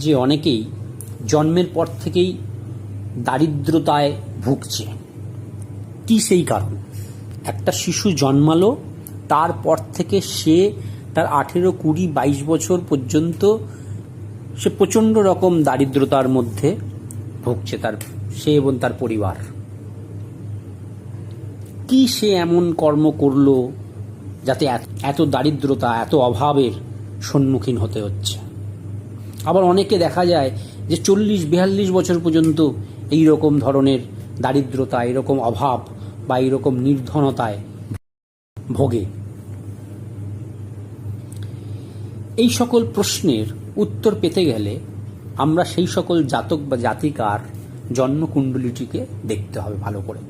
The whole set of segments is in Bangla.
যে অনেকেই জন্মের পর থেকেই দারিদ্রতায় ভুগছে। কি সেই কারণ? একটা শিশু জন্মালো, তারপর থেকে সে তার আঠেরো, কুড়ি, বাইশ বছর পর্যন্ত সে প্রচণ্ড রকম দারিদ্রতার মধ্যে ভুগছে তার, সে এবং তার পরিবার। কি সে এমন কর্ম করল যাতে এত- দারিদ্রতা, এত অভাবের সম্মুখীন হতে হচ্ছে? আবার অনেকে দেখা যায় যে চল্লিশ, বিয়াল্লিশ বছর পর্যন্ত এই রকম ধরনের দারিদ্রতা এরকম অভাব বা এইরকম নির্ধনতায় ভোগে। এই সকল প্রশ্নের উত্তর পেতে গেলে আমরা সেই সকল জাতক বা জাতিকার জন্মকুণ্ডলীটিকে দেখতে হবে ভালো করে।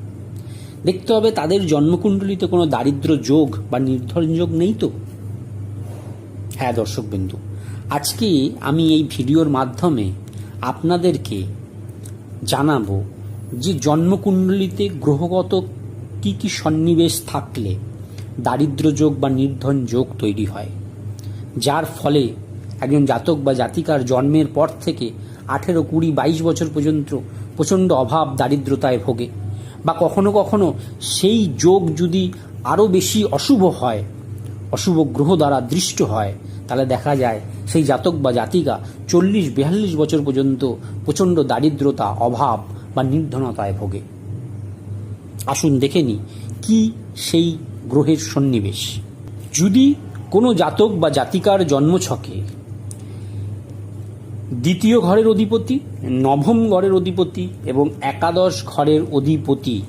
দেখতে হবে তাদের জন্মকুণ্ডলিতে কোনো দারিদ্র যোগ বা নির্ধন যোগ নেই তো? হ্যাঁ দর্শকবিন্দু। আজকে আমি এই ভিডিওর মাধ্যমে আপনাদেরকে জানাব যে জন্মকুণ্ডলিতে গ্রহগত কি কি সন্নিবেশ থাকলে দারিদ্র যোগ বা নির্ধন যোগ তৈরি হয়। যার ফলে একজন জাতক বা জাতিকার জন্মের পর থেকে আঠেরো, কুড়ি, বাইশ বছর পর্যন্ত প্রচণ্ড অভাব দারিদ্রতায় ভোগে বা কখনো কখনো সেই যোগ যদি আরও বেশি অশুভ হয়, অশুভ গ্রহ দ্বারা দৃষ্ট হয় তাহলে দেখা যায় সেই জাতক বা জাতিকা চল্লিশ বিয়াল্লিশ বছর পর্যন্ত প্রচণ্ড দারিদ্রতা, অভাব বা নির্ধনতায় ভোগে। আসুন দেখে নি কি সেই গ্রহের সন্নিবেশ? যদি কোনো জাতক বা জাতিকার জন্মছকে দ্বিতীয় ঘরের অধিপতি, নবম ঘরের অধিপতি এবং একাদশ ঘরের অধিপতি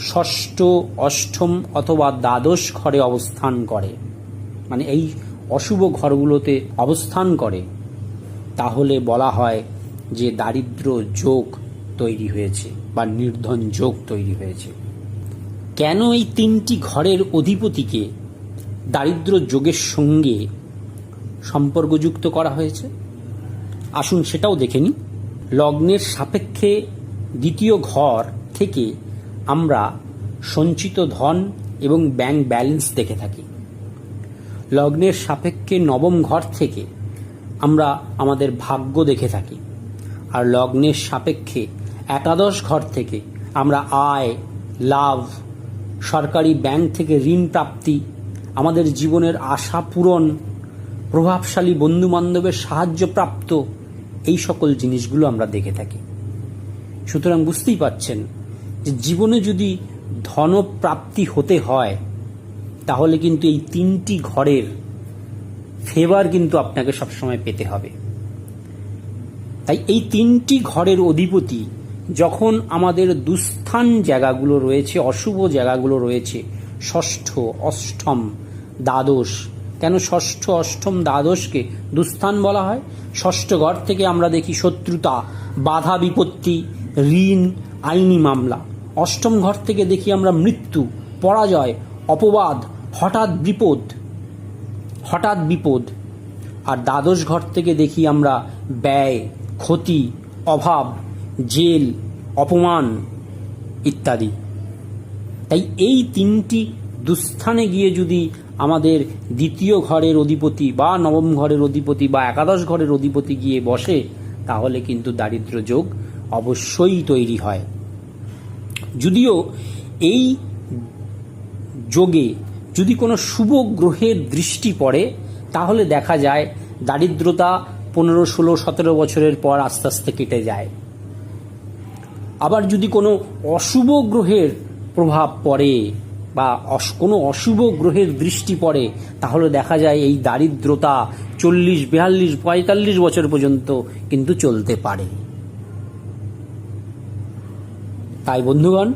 ষষ্ঠ, অষ্টম অথবা দ্বাদশ ঘরে অবস্থান করে মানে এই অশুভ ঘরগুলোতে অবস্থান করে, তাহলে বলা হয় যে দারিদ্র যোগ তৈরি হয়েছে বা নির্ধন যোগ তৈরি হয়েছে। কেন এই তিনটি ঘরের অধিপতিকে দারিদ্র যোগের সঙ্গে সম্পর্কযুক্ত করা হয়েছে? আসুন সেটাও দেখে নিই। লগ্নের সাপেক্ষে দ্বিতীয় ঘর থেকে আমরা সঞ্চিত ধন এবং ব্যাংক ব্যালেন্স দেখে থাকি। লগ্নের সাপেক্ষে নবম ঘর থেকে আমরা আমাদের ভাগ্য দেখে থাকি। আর লগ্নের সাপেক্ষে একাদশ ঘর থেকে আমরা আয়, লাভ, সরকারি ব্যাংক থেকে ঋণ প্রাপ্তি, আমাদের জীবনের আশা পূরণ, প্রভাবশালী বন্ধু বান্ধবের সাহায্য প্রাপ্ত, এই সকল জিনিসগুলো আমরা দেখে থাকি। সুতরাং বুঝতেই পাচ্ছেন যে জীবনে যদি ধনপ্রাপ্তি হতে হয় তাহলে কিন্তু এই তিনটি ঘরের ফেভার কিন্তু আপনাকে সবসময় পেতে হবে। তাই এই তিনটি ঘরের অধিপতি যখন আমাদের দুস্থান জায়গাগুলো রয়েছে, অশুভ জায়গাগুলো রয়েছে, ষষ্ঠ, অষ্টম, দ্বাদশ, কেন ষষ্ঠ, অষ্টম, দ্বাদশকে দুস্থান বলা হয়? ষষ্ঠ ঘর থেকে আমরা দেখি শত্রুতা, বাধা বিপত্তি, ঋণ, আইনি মামলা। অষ্টম ঘর থেকে দেখি আমরা মৃত্যু, পরাজয় অপবাদ, হঠাৎ বিপদ হঠাৎ বিপদ। আর দ্বাদশ ঘর থেকে দেখি আমরা ব্যয়, ক্ষতি, অভাব, জেল, অপমান ইত্যাদি। তাই এই তিনটি দুস্থানে গিয়ে যদি আমাদের দ্বিতীয় ঘরের অধিপতি বা নবম ঘরের অধিপতি বা একাদশ ঘরের অধিপতি গিয়ে বসে, তাহলে কিন্তু দারিদ্র যোগ অবশ্যই তৈরি হয়। যদিও এই যোগে যদি কোনো শুভ গ্রহের দৃষ্টি পড়ে, তাহলে দেখা যায় দারিদ্রতা পনেরো, ষোলো, সতেরো বছরের পর আস্তে আস্তে কেটে যায়। আবার যদি কোনো অশুভ গ্রহের প্রভাব পড়ে বা কোনো অশুভ গ্রহের দৃষ্টি পড়ে, তাহলে দেখা যায় এই দারিদ্রতা চল্লিশ, বিয়াল্লিশ, পঁয়তাল্লিশ বছর পর্যন্ত কিন্তু চলতে পারে। তাই বন্ধুগণ,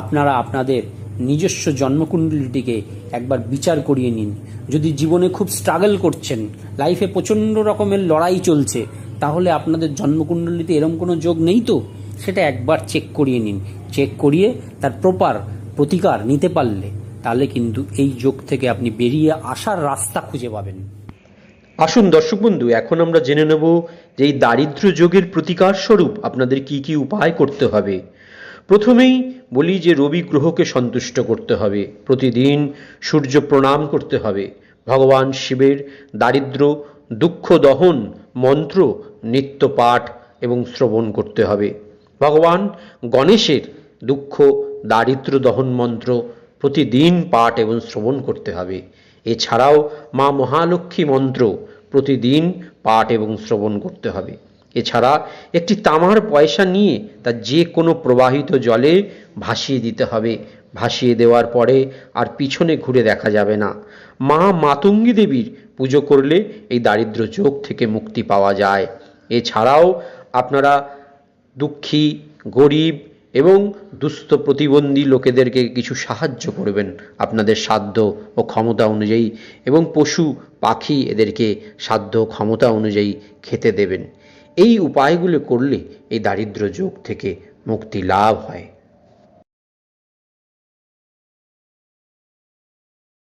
আপনারা আপনাদের নিজস্ব জন্মকুণ্ডলীটিকে একবার বিচার করিয়ে নিন। যদি জীবনে খুব স্ট্রাগল করছেন লাইফে প্রচণ্ড রকমের লড়াই চলছে, তাহলে আপনাদের জন্মকুণ্ডলিতে এরম কোনো যোগ নেই তো? সেটা একবার চেক করিয়ে নিন। চেক করিয়ে তার প্রপার প্রতিকার নিতে পারলে, তাহলে কিন্তু এই যোগ থেকে আপনি বেরিয়ে আসার রাস্তা খুঁজে পাবেন। আসুন দর্শক বন্ধু, এখন আমরা জেনে নেব যে এই দারিদ্র যোগের প্রতিকার স্বরূপ আপনাদের কি কি উপায় করতে হবে। প্রথমেই বলি যে রবি গ্রহকে সন্তুষ্ট করতে হবে, প্রতিদিন সূর্য প্রণাম করতে হবে, ভগবান শিবের দারিদ্র, দুঃখ দহন মন্ত্র নিত্য পাঠ এবং শ্রবণ করতে হবে। ভগবান গণেশের দুঃখ, দারিদ্র দহন মন্ত্র প্রতিদিন পাঠ এবং শ্রবণ করতে হবে। এছাড়াও মা মহালক্ষ্মী মন্ত্র প্রতিদিন পাঠ এবং শ্রবণ করতে হবে। এছাড়া একটি তামার পয়সা নিয়ে তা যে কোনো প্রবাহিত জলে ভাসিয়ে দিতে হবে। ভাসিয়ে দেওয়ার পরে আর পিছনে ঘুরে দেখা যাবে না। মা মাতঙ্গী দেবীর পুজো করলে এই দারিদ্র যোগ থেকে মুক্তি পাওয়া যায়। এছাড়াও আপনারা দুঃখী, গরিব এবং দুস্থ প্রতিবন্ধী লোকেদেরকে কিছু সাহায্য করবেন আপনাদের সাধ্য ও ক্ষমতা অনুযায়ী এবং পশু, পাখি এদেরকে সাধ্য ক্ষমতা অনুযায়ী খেতে দেবেন। এই উপায়গুলি করলে এই দারিদ্র যোগ থেকে মুক্তি লাভ হয়।